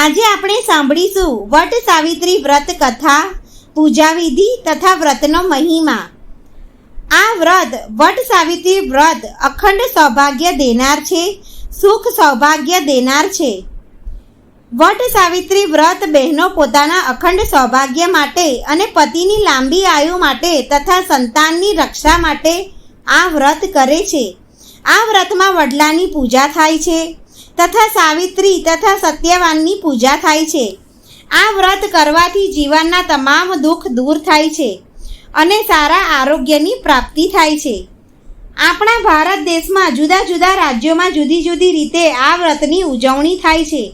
આજે આપણે સાંભળીશું વટ સાવિત્રી વ્રત કથા પૂજા વિધિ તથા વ્રતનો મહિમા. આ વ્રત વટ સાવિત્રી વ્રત અખંડ સૌભાગ્ય દેનાર છે, સુખ સૌભાગ્ય દેનાર છે. વટ સાવિત્રી વ્રત બહેનો પોતાના અખંડ સૌભાગ્ય માટે અને પતિની લાંબી આયુ માટે તથા સંતાનની રક્ષા માટે આ વ્રત કરે છે. આ વ્રતમાં વડલાની પૂજા થાય છે. તથા સાવિત્રી તથા સત્યવાનની પૂજા થાય છે. આ વ્રત કરવાથી જીવનના તમામ દુઃખ દૂર થાય છે અને સારા આરોગ્યની પ્રાપ્તિ થાય છે. આપણા ભારત દેશમાં જુદા જુદા રાજ્યોમાં જુદી જુદી રીતે આ વ્રતની ઉજવણી થાય છે.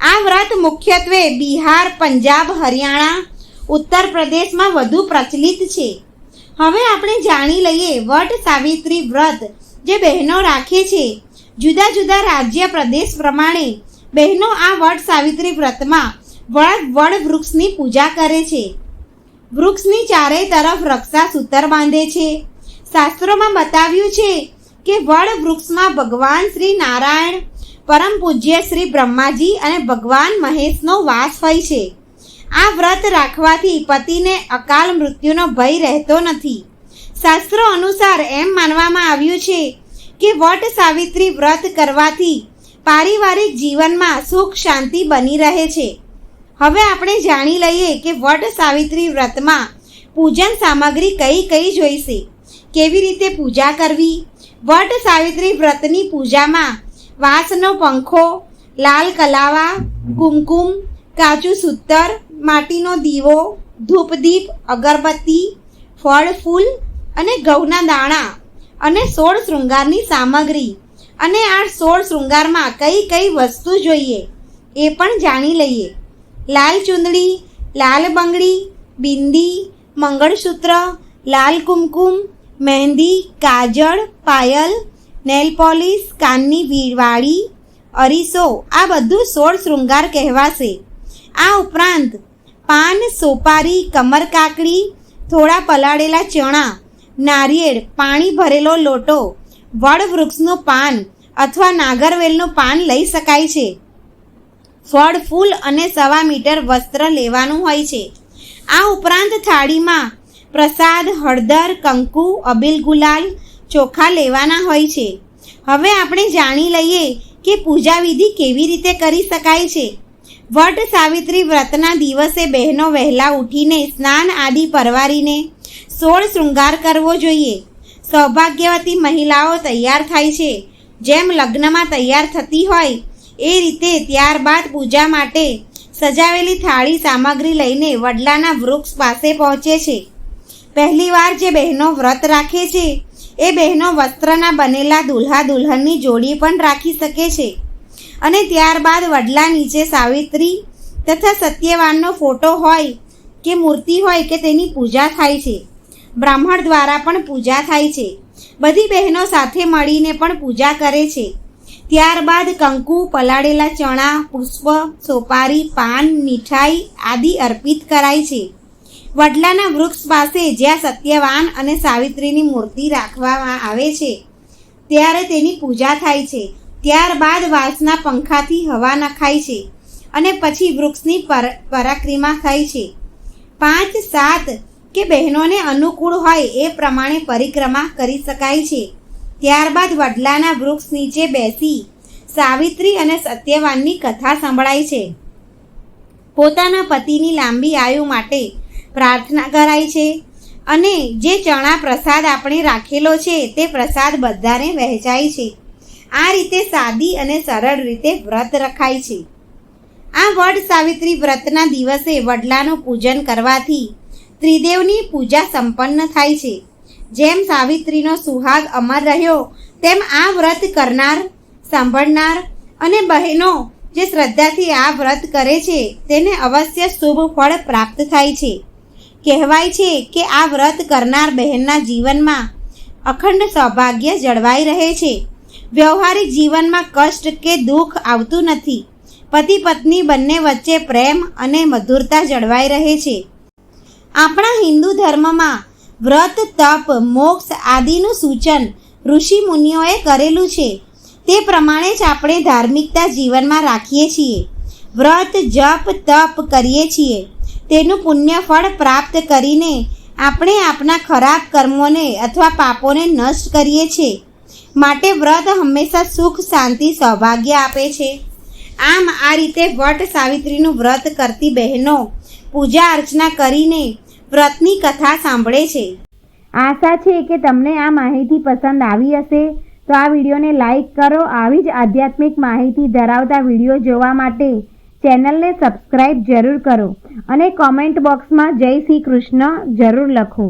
આ વ્રત મુખ્યત્વે બિહાર, પંજાબ, હરિયાણા, ઉત્તર પ્રદેશમાં વધુ પ્રચલિત છે. હવે આપણે જાણી લઈએ વટ સાવિત્રી વ્રત જે બહેનો રાખે છે. જુદા જુદા રાજ્ય પ્રદેશ પ્રમાણે બહેનો આ વડ સાવિત્રી વ્રતમાં વડ વડ વૃક્ષની પૂજા કરે છે. વૃક્ષની ચારે તરફ રક્ષા સૂતર બાંધે છે. શાસ્ત્રોમાં બતાવ્યું છે કે વડ વૃક્ષમાં ભગવાન શ્રી નારાયણ, પરમ પૂજ્ય શ્રી બ્રહ્માજી અને ભગવાન મહેશનો વાસ હોય છે. આ વ્રત રાખવાથી પતિને અકાલ મૃત્યુનો ભય રહેતો નથી. શાસ્ત્રો અનુસાર એમ માનવામાં આવ્યું છે કે વટ સાવિત્રી વ્રત કરવાથી પારિવારિક જીવનમાં સુખ શાંતિ બની રહે છે. હવે આપણે જાણી લઈએ કે વટ સાવિત્રી વ્રતમાં પૂજન સામગ્રી કઈ કઈ જોઈશે? કેવી રીતે પૂજા કરવી? વટ સાવિત્રી વ્રતની પૂજામાં વાંસનો પંખો, લાલ કલાવા, કુમકુમ કાચું સૂતર, માટીનો દીવો, ધૂપદીપ, અગરબત્તી, ફળ, ફૂલ અને ઘઉંના દાણા અને સોળ શૃંગારની સામગ્રી. અને આ સોળ શૃંગારમાં કઈ કઈ વસ્તુ જોઈએ એ પણ જાણી લઈએ. લાલ ચુંદડી, લાલ બંગડી, બિંદી, મંગળસૂત્ર, લાલ કુમકુમ, મહેંદી, કાજળ, પાયલ, નેલ પોલિશ, કાનની વી- વાળી અરીસો, આ બધું સોળ શૃંગાર કહેવાશે. આ ઉપરાંત પાન, સોપારી, કમર કાકડી, થોડા પલાળેલા ચણા નારિયેળ, પાણી ભરેલો લોટો વડ વૃક્ષનું પાન અથવા નાગરવેલનું પાન લઈ શકાય છે. ફળ, ફૂલ અને સવા મીટર વસ્ત્ર લેવાનું હોય છે. આ ઉપરાંત થાળીમાં પ્રસાદ, હળદર, કંકુ, અબીલ ગુલાલ ચોખા લેવાના હોય છે. હવે આપણે જાણી લઈએ કે પૂજા વિધિ કેવી રીતે કરી શકાય છે. વટ સાવિત્રી વ્રતના દિવસે બહેનો વહેલા ઉઠીને સ્નાન આદિ પરવારીને સોળ શૃંગાર કરવો જોઈએ. સૌભાગ્યવતી મહિલાઓ તૈયાર થાય છે. જેમ લગ્નમાં તૈયાર થતી હોય, એ રીતે ત્યારબાદ પૂજા માટે સજાવેલી થાળી સામગ્રી લઈને વડલાના વૃક્ષ પાસે પહોંચે છે. પહેલીવાર જે બહેનો વ્રત રાખે છે, એ બહેનો વસ્ત્રના બનેલા દુલ્હા દુલ્હનની જોડી પણ રાખી શકે છે. અને ત્યારબાદ વડલા નીચે સાવિત્રી તથા સત્યવાનનો ફોટો હોય કે મૂર્તિ હોય કે તેની પૂજા થાય છે. બ્રાહ્મણ દ્વારા પણ પૂજા થાય છે. બધી બહેનો સાથે મળીને પણ પૂજા કરે છે. ત્યારબાદ કંકુ, પલાળેલા ચણા, પુષ્પ, સોપારી, પાન, મીઠાઈ આદિ અર્પિત કરાય છે. વડલાના વૃક્ષ પાસે જ્યાં સત્યવાન અને સાવિત્રીની મૂર્તિ રાખવામાં આવે છે, ત્યારે તેની પૂજા થાય છે. ત્યારબાદ વાંસના પંખાથી હવા નખાય છે અને પછી વૃક્ષની પર, પરાક્રમા થાય છે. પાંચ સાત કે બહેનોને અનુકૂળ હોય એ પ્રમાણે પરિક્રમા કરી શકાય છે. ત્યારબાદ વડલાના વૃક્ષ નીચે બેસી સાવિત્રી અને સત્યવાનની કથા સંભળાય છે. પોતાના પતિની લાંબી આયુ માટે પ્રાર્થના કરાય છે અને જે ચણા પ્રસાદ આપણે રાખેલો છે તે પ્રસાદ બધાને વહેંચાય છે. આ રીતે સાદી અને સરળ રીતે વ્રત રખાય છે. આ વડ સાવિત્રી વ્રતના દિવસે વડલાનું પૂજન કરવાથી ત્રિદેવની પૂજા સંપન્ન થાય છે. જેમ સાવિત્રીનો સુહાગ અમર રહ્યો, તેમ આ વ્રત કરનાર, સાંભળનાર અને બહેનો જે શ્રદ્ધાથી આ વ્રત કરે છે, તેને અવશ્ય શુભ ફળ પ્રાપ્ત થાય છે. કહેવાય છે કે આ વ્રત કરનાર બહેનના જીવનમાં અખંડ સૌભાગ્ય જળવાઈ રહે છે. વ્યવહારિક જીવનમાં કષ્ટ કે દુઃખ આવતું નથી. પતિ પત્ની બંને વચ્ચે પ્રેમ અને મધુરતા જળવાઈ રહે છે. આપણા હિન્દુ ધર્મમાં વ્રત, તપ, મોક્ષ આદિનું સૂચન ઋષિ મુનિઓએ કરેલું છે. તે પ્રમાણે જ આપણે ધાર્મિકતા જીવનમાં રાખીએ છીએ. વ્રત, જપ, તપ કરીએ છીએ. તેનું પુણ્ય ફળ પ્રાપ્ત કરીને આપણે આપણા ખરાબ કર્મોને અથવા પાપોને નષ્ટ કરીએ છીએ માટે વ્રત હંમેશા સુખ, શાંતિ, સૌભાગ્ય આપે છે. આમ આ રીતે વટ સાવિત્રીનું વ્રત કરતી બહેનો પૂજા અર્ચના કરીને વ્રતની કથા સાંભળે છે. આશા છે કે તમને આ માહિતી પસંદ આવી હશે. તો આ વિડીયોને લાઈક કરો, આવી જ આધ્યાત્મિક માહિતી ધરાવતા વીડિયો જોવા માટે ચેનલને સબસ્ક્રાઈબ જરૂર કરો અને કોમેન્ટ બોક્સમાં જય શ્રી કૃષ્ણ જરૂર લખો.